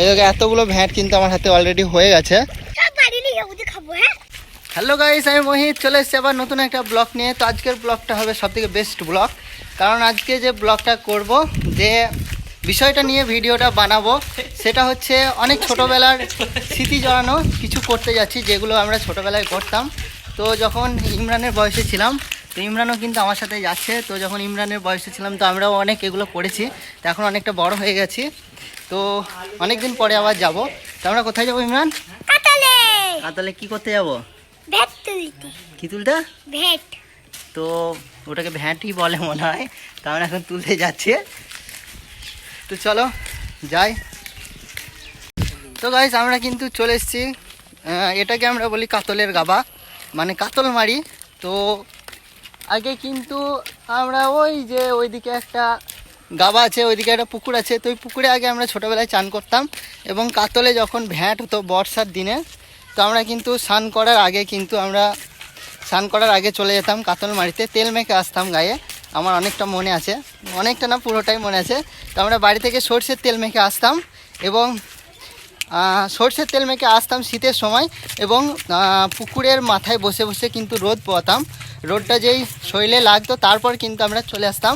এদিকে এতগুলো ভ্যাট কিন্তু আমার হাতে অলরেডি হয়ে গেছে। হ্যাঁ? হ্যালো গাইস আমি মোহিত চলে এসেছি আবার নতুন একটা ব্লগ নিয়ে। তো আজকের ব্লগটা হবে সব থেকে বেস্ট ব্লগ কারণ আজকে যে ব্লগটা করব যে বিষয়টা নিয়ে ভিডিওটা বানাবো সেটা হচ্ছে অনেক ছোটোবেলার স্মৃতি জড়ানো কিছু করতে যাচ্ছি যেগুলো আমরা ছোটোবেলায় করতাম। তো যখন ইমরানের বয়সে ছিলাম তো ইমরানও কিন্তু আমার সাথে যাচ্ছে। তো যখন ইমরানের বয়সে ছিলাম তো আমরাও অনেক এগুলো করেছি। তো এখন অনেকটা বড় হয়ে গেছি। তো অনেক দিন পরে আবার যাব। তো আমরা কোথায় যাব ইমরান? কাতালে। কী করতে যাব? তুলতে। কী ভেট। তো ওটাকে ভ্যাটই বলে মনে হয়। তো আমরা এখন তুলতে যাচ্ছি। তো চলো যাই। তো গাইস আমরা কিন্তু চলে এসেছি। এটাকে আমরা বলি কাতলের গাবা। মানে কাতল মারি তো আগে কিন্তু আমরা ওই যে ওইদিকে একটা গাবা আছে, ওইদিকে একটা পুকুর আছে। তো ওই পুকুরে আগে আমরা ছোটোবেলায় চান করতাম এবং কাতলে যখন ভ্যাট হতো বর্ষার দিনে, তো আমরা কিন্তু স্নান করার আগে কিন্তু আমরা স্নান করার আগে চলে যেতাম কাতল মারিতে তেল মেখে আসতাম গায়ে, আমার অনেকটা মনে আছে। অনেকটা না, পুরোটাই মনে আছে। তো আমরা বাড়ি থেকে সর্ষের তেল মেখে আসতাম এবং সর্ষের তেল মেখে আসতাম শীতের সময় এবং পুকুরের মাথায় বসে বসে কিন্তু রোদ পোয়াতাম রোদটা যেই শরীরে লাগতো, তারপর কিন্তু আমরা চলে আসতাম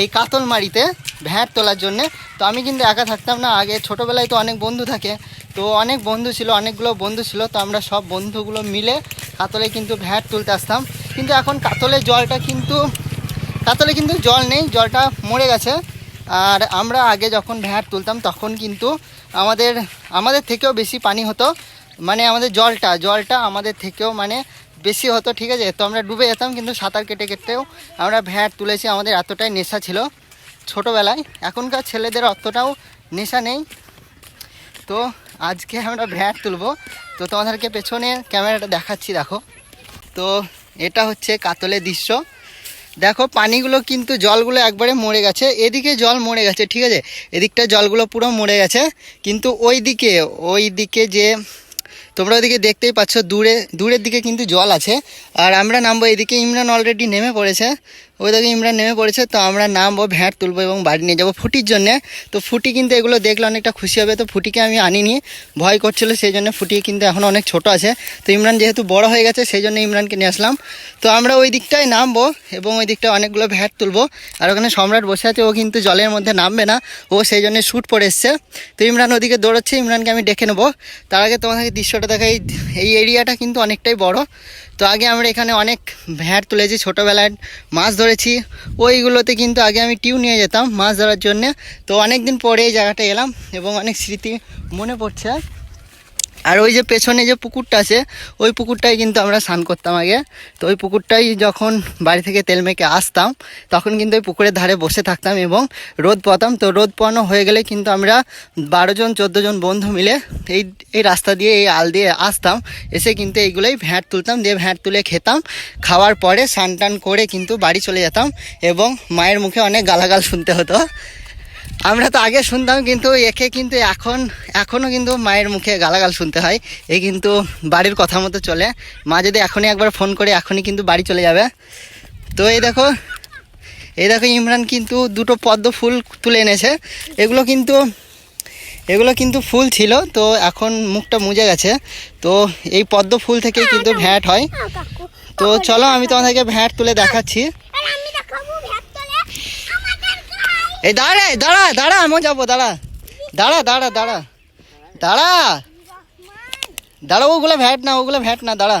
এই কাতল মারিতে ভ্যাট তোলার জন্যে। তো আমি কিন্তু একা থাকতাম না, আগে ছোটোবেলায় তো অনেক বন্ধু থাকে। তো অনেক বন্ধু ছিল, অনেকগুলো বন্ধু ছিল, তো আমরা সব বন্ধুগুলো মিলে কাতলে কিন্তু ভ্যাট তুলতে আসতাম। কিন্তু এখন কাতলের জলটা কিন্তু, কাতলে কিন্তু জল নেই, জলটা মরে গেছে। আর আমরা আগে যখন ভ্যাট তুলতাম, তখন কিন্তু আমাদের আমাদের থেকেও বেশি পানি হতো। মানে আমাদের জলটা জলটা আমাদের থেকেও মানে বেশি হতো, ঠিক আছে? তো আমরা ডুবে যেতাম, কিন্তু সাঁতার কেটে কেটেও আমরা ভ্যাট তুলেছি, আমাদের এতটাই নেশা ছিল ছোটোবেলায়। এখনকার ছেলেদের অতটাও নেশা নেই। তো আজকে আমরা ভ্যাট তুলবো। তো তোমাদেরকে পেছনে ক্যামেরাটা দেখাচ্ছি, দেখো। তো এটা হচ্ছে কাতলের দৃশ্য। দেখো, পানিগুলো কিন্তু জলগুলো একবারে মরে গেছে। এদিকে জল মরে গেছে, ঠিক আছে? এদিকটা জলগুলো পুরো মরে গেছে। কিন্তু ওই দিকে ওই দিকে যে তোমরা ওদিকে দেখতেই পাচ্ছ, দূরে, দূরের দিকে কিন্তু জল আছে। আর আমরা নামবো এদিকে, ইমরান অলরেডি নেমে পড়েছে। ওই দিকে ইমরান নেমে পড়েছে, তো আমরা নামবো, ভ্যাট তুলবো এবং বাড়ি নিয়ে যাব ফুটির জন্যে। তো ফুটি কিন্তু এগুলো দেখলে অনেকটা খুশি হবে, তো ফুটিকে আমি আনিনি, ভয় করছিল, সেই জন্য ফুটি কিন্তু এখন অনেক ছোট আছে। তো ইমরান যেহেতু বড় হয়ে গেছে, সেই জন্য ইমরানকে নিয়ে আসলাম। তো আমরা ওই দিকটায় নামবো এবং ওই দিকটায় অনেকগুলো ভ্যাট তুলবো। আর ওখানে সম্রাট বসে আছে, ও কিন্তু জলের মধ্যে নামবে না, ও সেই জন্য শ্যুট পরে এসছে। তো ইমরান ওদিকে দৌড়চ্ছে, ইমরানকে আমি ডেকে নেব। তার আগে তোমাদেরকে দৃশ্যটা দেখাই, এই এরিয়াটা কিন্তু অনেকটাই বড়। তো আগে আমরা এখানে অনেক ভ্যাট তুলেছি, ছোটোবেলায় মাছ ধরেছি। ওইগুলোতে কিন্তু আগে আমি টিউ নিয়ে যেতাম মাছ ধরার জন্যে। তো অনেক দিন পরে এই জায়গাটা এলাম এবং অনেক স্মৃতি মনে পড়ছে। ওই যে পেছনে যে পুকুরটা আছে, ওই পুকুরটাই কিন্তু আমরা স্নান করতাম আগে। তো ওই পুকুরটাই যখন বাড়ি থেকে তেল মেখে আসতাম, তখন কিন্তু ওই পুকুরের ধারে বসে থাকতাম এবং রোদ পোয়াতাম তো রোদ পোয়ানো হয়ে গেলে কিন্তু আমরা বারো জন, চোদ্দ জন বন্ধু মিলে এই এই রাস্তা দিয়ে, এই আল দিয়ে আসতাম। এসে কিন্তু এইগুলোই ভ্যাট তুলতাম, দিয়ে ভ্যাট তুলে খেতাম। খাওয়ার পরে স্নান টান করে কিন্তু বাড়ি চলে যেতাম এবং মায়ের মুখে অনেক গালাগাল শুনতে হতো। আমরা তো আগে শুনতাম কিন্তু একে কিন্তু এখন এখনও কিন্তু মায়ের মুখে গালাগাল শুনতে হয়। এ কিন্তু বাড়ির কথা মতো চলে। মা যদি এখনই একবার ফোন করে এখনই কিন্তু বাড়ি চলে যাবে। তো এই দেখো এই দেখো ইমরান কিন্তু দুটো পদ্ম ফুল তুলে এনেছে। এগুলো কিন্তু এগুলো কিন্তু ফুল ছিল তো এখন মুখটা মুজে গেছে। তো এই পদ্ম ফুল থেকেই কিন্তু ভ্যাট হয়। তো চলো আমি তোমাদেরকে ভ্যাট তুলে দেখাচ্ছি আর আমি দেখাবো ভেট তোলে আমাদের গায়ে এই দাঁড়া দাঁড়া দাঁড়া, আমি যাব, দাঁড়া। দাঁড়া দাঁড়া দাঁড়া। দাঁড়া। দাঁড়া, ওগুলো ভ্যাট না, ওগুলো ভ্যাট না, দাঁড়া।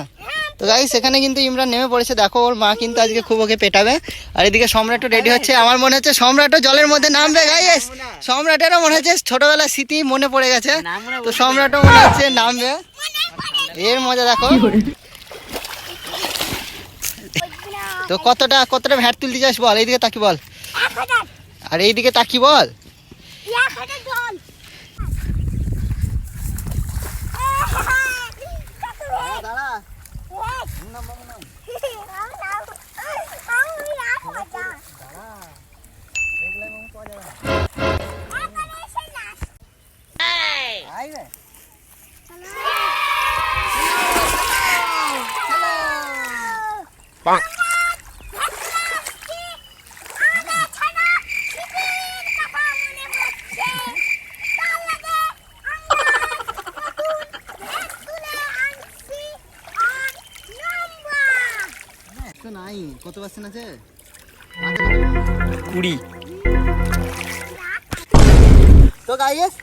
তো গাই সেখানে কিন্তু ইমরান নেমে পড়েছে। দেখো, ওর মা কিন্তু আজকে খুব ওকে পেটাবে। আর এদিকে সম্রাটও রেডি হচ্ছে। আমার মনে হচ্ছে সম্রাটও জলের মধ্যে নামবে গাইস সম্রাটেরও মনে হচ্ছে ছোটবেলার স্মৃতি মনে পড়ে গেছে। তো সম্রাটও মনে হচ্ছে নামবে। এর মজা দেখো। তো কতটা কতটা ভ্যাট তুলতে চাস বল? এইদিকে তাকি বল। আর এইদিকে তাকি বল। কত পার্সেন্ট আছে? কুড়ি। তো গাইস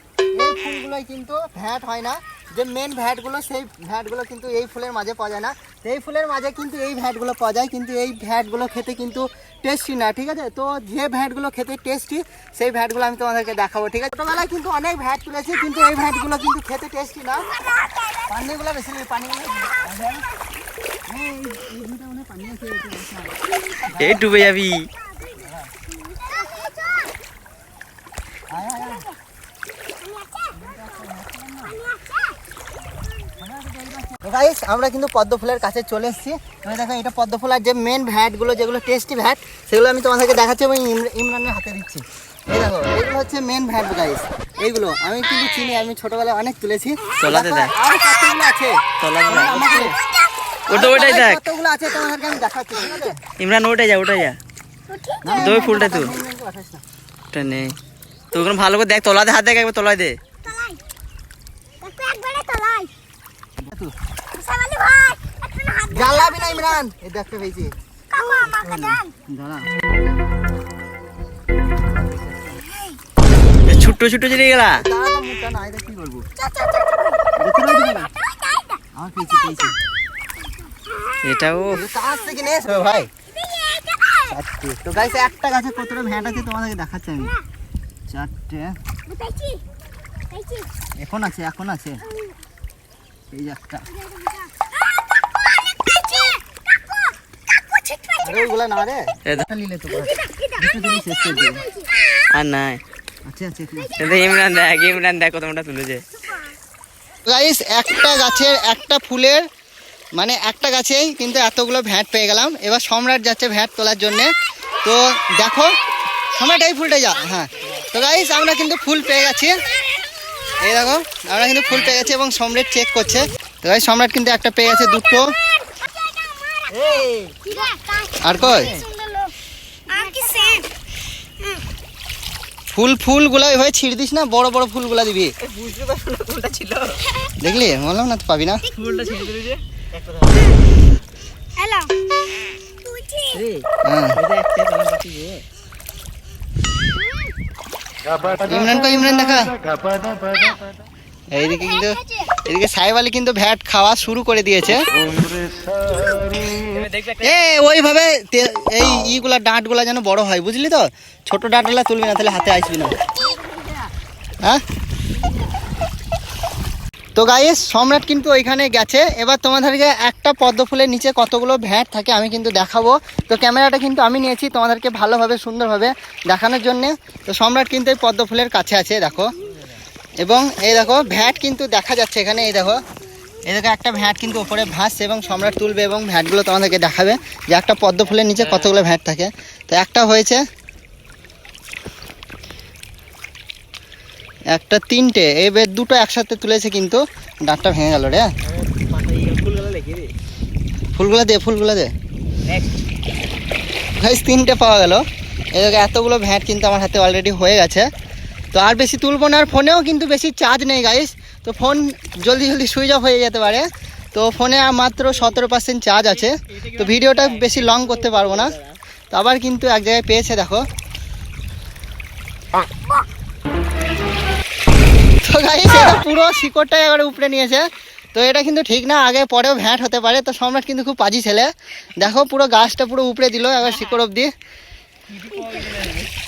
এই ফুলগুলোই কিন্তু ভ্যাট হয় না। যে মেন ভ্যাটগুলো সেই ভ্যাটগুলো কিন্তু এই ফুলের মাঝে পাওয়া যায় না। এই ফুলের মাঝে কিন্তু এই ভ্যাটগুলো পাওয়া যায় কিন্তু এই ভ্যাটগুলো খেতে কিন্তু টেস্টি না ঠিক আছে? তো যে ভ্যাটগুলো খেতে টেস্টি সেই ভ্যাটগুলো আমি তোমাদেরকে দেখাবো ঠিক আছে? ছোটোবেলায় কিন্তু অনেক ভ্যাট তুলেছি কিন্তু এই ভ্যাটগুলো কিন্তু খেতে টেস্টি না। পানিগুলো বেশি নেই পানিগুলো এই ডুবে যাবি। গাইস আমরা কিন্তু পদ্ম ফুলের কাছে চলে এসেছি। তুমি দেখো এটা পদ্ম ফুল আর যে মেন ভ্যাটগুলো যেগুলো টেস্টি ভ্যাট সেগুলো আমি তোমাদেরকে দেখাচ্ছি এবং ইমরা- ইমরানের হাতে দিচ্ছি। এই দেখো এগুলো হচ্ছে মেন ভ্যাট গাইস এইগুলো আমি কিন্তু চিনি আমি ছোটবেলায় অনেক তুলেছি। তোলাতে দেখো, দেখ। আর কতগুলো আছে? তোলাতে ওটা ওটাই দেখ। কতগুলো আছে তোমাদেরকে আমি দেখাচ্ছি ঠিক আছে? ইমরান ওটাই যা ওটাই যা। না, ফুলটা তুল। না। ওটা নেই। তো ওখানে ভালো করে দেখ তলাতে হাত দেখ একবার তলায় দে। না জ্বালাবি না ইমরান। এই দেখতে পেয়েছি ছোট্ট ছোট্ট চলে গেলা তো কি আমার পেয়েছি পেয়েছি এটাও কাছ থেকে নিয়ে এসো ভাই? চারটে। তো গাইছে একটা গাছে কতটা ভ্যাট আছে তোমাদেরকে দেখাচ্ছি আমি। চারটে। এখন আছে এখন আছে। এই একটা। আরে দেখ। নাই। ইমরান দেখ ইমরান দেখ কত মোটা তুলেছে। গাইস একটা গাছের একটা ফুলের মানে একটা গাছেই কিন্তু এতগুলো ভ্যাট পেয়ে গেলাম। এবার সম্রাট যাচ্ছে ভ্যাট তোলার জন্যে। তো দেখো সম্রাট এই ফুলটা যা হ্যাঁ। তো গাইস আমরা কিন্তু ফুল পেয়ে গেছি। এই দেখো আমরা কিন্তু ফুল পেয়ে গেছি এবং সম্রাট চেক করছে। তো গাইস সম্রাট কিন্তু একটা পেয়ে গেছে দুটো। আর কই? ফুল ফুলগুলো এভাবে ছিঁড়ে দিস না বড় বড় ফুলগুলা দিবি। বুঝতে পারছ না কোনটা ছিল। দেখলি? বললাম না তো পাবি না। ফুলটা যে। হ্যালো হ্যাঁ। যে ইমরান দেখা। এইদিকে কিন্তু এদিকে সাহেব আলী কিন্তু ভ্যাট খাওয়া শুরু করে দিয়েছে। দেখবে এ ওইভাবে এই ইগুলা ডাঁটগুলা যেন বড় হয় বুঝলি তো? ছোট ডাঁটগুলা তুলবি না তাহলে হাতে আসবি না। হ্যাঁ? তো গাইস সম্রাট কিন্তু ওইখানে গেছে। এবার তোমাদেরকে একটা পদ্ম ফুলের নিচে কতগুলো ভ্যাট থাকে আমি কিন্তু দেখাবো। তো ক্যামেরাটা কিন্তু আমি নিয়েছি তোমাদেরকে ভালোভাবে, সুন্দরভাবে দেখানোর জন্যে। তো সম্রাট কিন্তু এই পদ্ম ফুলের কাছে আছে, দেখো। এবং এই দেখো ভ্যাট কিন্তু দেখা যাচ্ছে এখানে, এই দেখো। এই দেখো, একটা ভ্যাট কিন্তু ওপরে ভাসছে এবং সম্রাট তুলবে এবং ভ্যাটগুলো তোমাদেরকে দেখাবে যে একটা পদ্ম ফুলের নিচে কতগুলো ভ্যাট থাকে। তো একটা হয়েছে একটা, তিনটে। এবার দুটো একসাথে তুলেছে কিন্তু। ডাঁটটা ভেঙে গেল রে। ফুলগুলো দে ফুলগুলো দে। গাইস তিনটে পাওয়া গেল। এদিকে এতগুলো ভ্যাট কিন্তু আমার হাতে অলরেডি হয়ে গেছে। তো আর বেশি তুলবো না, আর ফোনেও কিন্তু বেশি চার্জ নেই গাইস তো ফোন জলদি জলদি সুইচ অফ হয়ে যেতে পারে। তো ফোনে মাত্র সতেরো পার্সেন্ট চার্জ আছে। তো ভিডিওটা বেশি লং করতে পারব না। তো আবার কিন্তু এক জায়গায় পেয়েছে, দেখো। তো গাইস এটা পুরো শিকড়টাই এবারে উপরে নিয়েছে। তো এটা কিন্তু ঠিক না আগে পরেও ভ্যাট হতে পারে। তো সম্রাট কিন্তু খুব পাজি ছেলে। দেখো পুরো গাছটা পুরো উপরে দিল এবার শিকড় অব্দি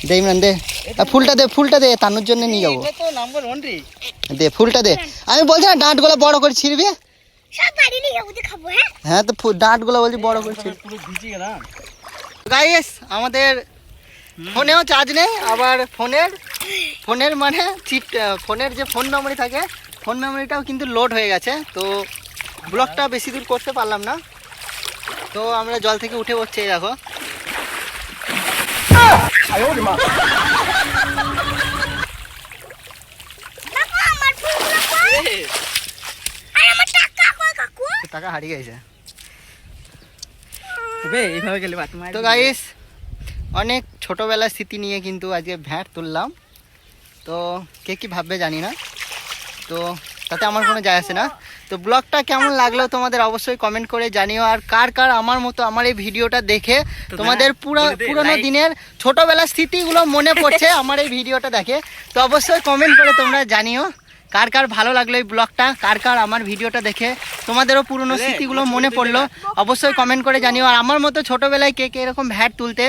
দে ইমরান দে। ফুলটা দে ফুলটা দে তানুর জন্য নিয়ে যাব। এটা তো নাম্বার ওয়ান রে। দে ফুলটা দে। আমি বলছি না ডাঁটগুলো বড় করে ছিড়বি? সব বাড়ি নিয়ে যাব খাব হ্যাঁ? হ্যাঁ তো ডাঁটগুলো বলছি বড় করে গাইস আমাদের ফোনেও চার্জ নেই আবার ফোনের ফোনের মানে চিট ফোনের যে ফোন মেমোরি থাকে ফোন মেমোরিটাও কিন্তু লোড হয়ে গেছে তো ব্লগটা বেশি দূর করতে পারলাম না। তো আমরা জল থেকে উঠে পড়ছি এই দেখো। কাকু আমার ফুলগুলো কই? আর আমার টাকা কই হারিয়ে গেছে। এইভাবে গেলে তো গাইস অনেক ছোটোবেলার স্মৃতি নিয়ে কিন্তু আজকে ভ্যাট তুললাম। তো কে কী ভাববে জানি না। তো তাতে আমার কোনো যায় আসে না। তো ব্লগটা কেমন লাগল তোমাদের অবশ্যই কমেন্ট করে জানিও। আর কার কার আমার মতো আমার এই ভিডিওটা দেখে তোমাদের পুরো পুরোনো দিনের ছোটবেলার স্মৃতিগুলো মনে পড়ছে আমার এই ভিডিওটা দেখে। তো অবশ্যই কমেন্ট করে তোমরা জানিও। কার কার ভালো লাগল এই ব্লগটা? কার কার আমার ভিডিওটা দেখে? তোমাদেরও পুরনো স্মৃতিগুলো মনে পড়ল। অবশ্যই কমেন্ট করে জানিও। আর আমার মতো ছোটবেলায় কে কে এরকম ভ্যাট তুলতে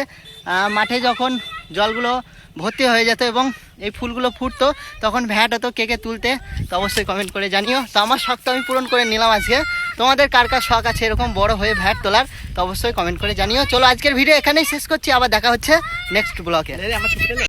মাঠে যখন জলগুলো ভর্তি হয়ে যেত এবং এই ফুলগুলো ফুটতো, তখন ভ্যাট হতো কে কে তুলতে, তো অবশ্যই কমেন্ট করে জানিও। তো আমার শখ তো আমি পূরণ করে নিলাম আজকে। তোমাদের কার কার শখ আছে এরকম বড় হয়ে ভ্যাট তোলার, তো অবশ্যই কমেন্ট করে জানিও। চলো আজকের ভিডিও এখানেই শেষ করছি, আবার দেখা হচ্ছে নেক্সট ব্লগে